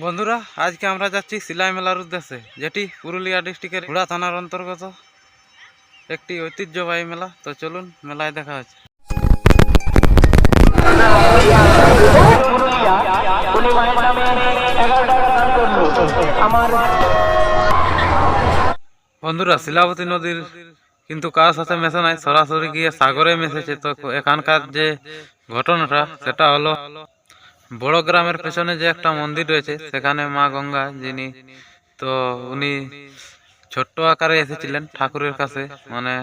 বন্ধুরা, আজকে আমরা যাচ্ছি সিলাই মেলার উদ্দেশ্যে, যেটি পুরুলিয়া ডিস্ট্রিক্টের ঘোড়া থানার অন্তর্গত একটি ঐতিহ্যবাহী মেলা। তো চলুন, মেলায় দেখা হচ্ছে। বন্ধুরা, শিলাবতী নদীর কিন্তু কার সাথে মেশে নাই, সরাসরি গিয়ে সাগরে মেশেছে। তো এখানকার যে ঘটনাটা, সেটা হলো বড় গ্রামের পেছনে যে একটা মন্দির রয়েছে, সেখানে মা গঙ্গা যিনি, তো উনি ছোট্ট আকারে এসেছিলেন ঠাকুরের কাছে মানে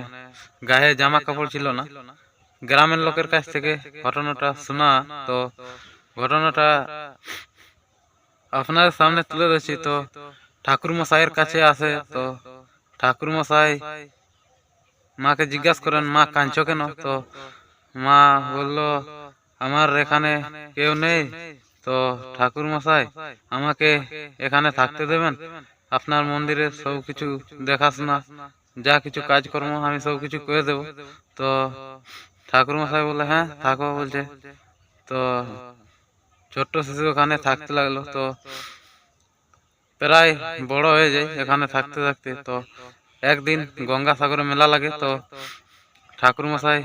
গায়ে জামা কাপড় ছিল না। গ্রামের লোকের কাছ থেকে ঘটনাটা শোনা, তো ঘটনাটা আপনার সামনে তুলে ধরছি, তো ঠাকুর মশাইয়ের কাছে আসে, তো ঠাকুর মশাই মাকে জিজ্ঞাসা করেন, মা কাঁদছো কেন? তো মা বলল আমার এখানে কেউ নেই, তো ঠাকুর মশাই আমাকে এখানে থাকতে দেবেন। আপনার মন্দিরের সব কিছু দেখাশোনা যা কিছু কাজকর্ম আমি সব কিছু করে দেব। তো ঠাকুর মশাই বলে হ্যাঁ থাকো, বলছে। তো ছোট্ট শিশু ওখানে থাকতে লাগল। তো প্রায় বড় হয়ে যায় এখানে থাকতে থাকতে। তো একদিন গঙ্গাসাগরে মেলা লাগে। তো ঠাকুর মশাই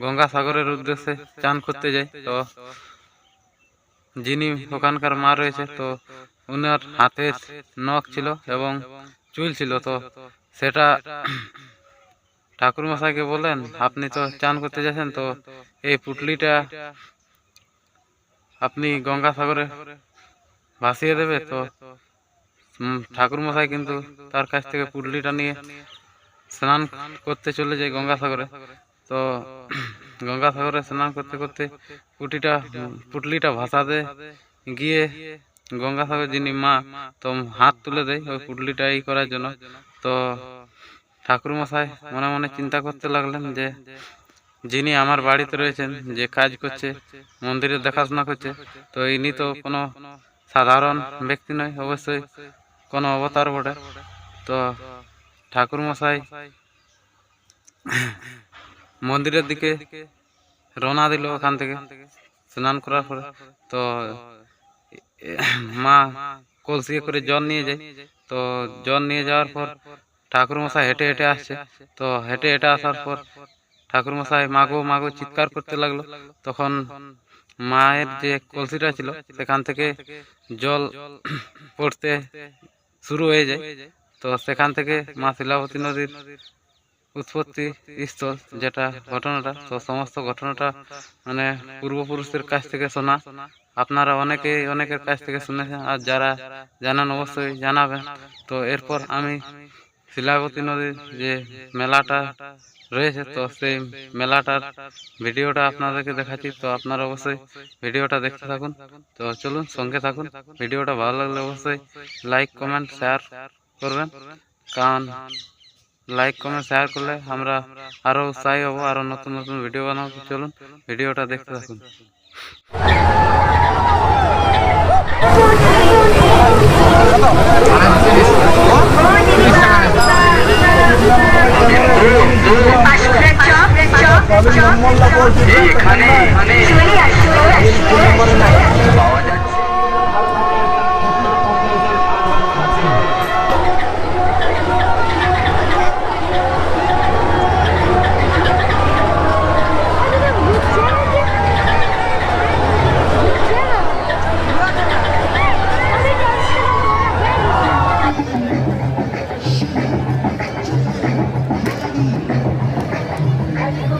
গঙ্গাসাগরের উদ্দেশ্যে চান করতে যায় তো যিনি ওখানকার মা রয়েছে, তো উনার হাতের নখ ছিল এবং চুল ছিল। তো সেটা ঠাকুর মশাইকে বলেন আপনি তো চান করতে যাচ্ছেন, তো এই পুটলিটা আপনি গঙ্গাসাগরে ভাসিয়ে দেবে? তো ঠাকুর মশাই কিন্তু তার কাছ থেকে পুটলিটা নিয়ে স্নান করতে চলে যায় গঙ্গাসাগরে। তো গঙ্গাসাগরে স্নান করতে করতে পুটিটা, পুটলিটা ভাসাতে গিয়ে গঙ্গাসাগর যিনি মা, তো হাত তুলে দেয় ওই পুটলিটা ই করার জন্য। তো ঠাকুর মশাই মনে মনে চিন্তা করতে লাগলেন যে, যিনি আমার বাড়িতে রয়েছেন, যে কাজ করছে মন্দিরের দেখাশোনা করছে, তো ইনি তো কোনো সাধারণ ব্যক্তি নয়, অবশ্যই কোনো অবতার বটে। তো ঠাকুর মশাই মন্দিরের দিকে রওনা দিল ওখান থেকে। স্নান করার পরে তো, মা কলসি করে জল নিয়ে যায়। তো জল নিয়ে যাওয়ার পর ঠাকুর মশাই হেঁটে হেঁটে আসছে। তো হেঁটে হেঁটে আসার পর ঠাকুর মশাই মাগো মাগো চিৎকার করতে লাগল। তখন মায়ের যে কলসিটা ছিল সেখান থেকে জল পড়তে শুরু হয়ে যায়। তো সেখান থেকে মা শিলাবতী নদীর উৎপত্তি স্থল, যেটা ঘটনাটা তো সমস্ত ঘটনাটা মানে পূর্বপুরুষের কাছ থেকে শোনা। আপনারা অনেকে অনেকের কাছ থেকে শুনেছেন, আর যারা জানান অবশ্যই জানাবেন। তো এরপর আমি শিলাবতী নদীর যে মেলাটা রয়েছে, তো সেই মেলাটার ভিডিওটা আপনাদেরকে দেখাচ্ছি। তো আপনারা অবশ্যই ভিডিওটা দেখতে থাকুন। তো চলুন সঙ্গে থাকুন। ভিডিওটা ভালো লাগলে অবশ্যই লাইক কমেন্ট শেয়ার করবেন। কারণ লাইক কমেন্ট শেয়ার করলে আমরা আরও উৎসাহী হব আরও নতুন নতুন ভিডিও বানাবো। চলুন ভিডিওটা দেখতে থাকুন। এখানে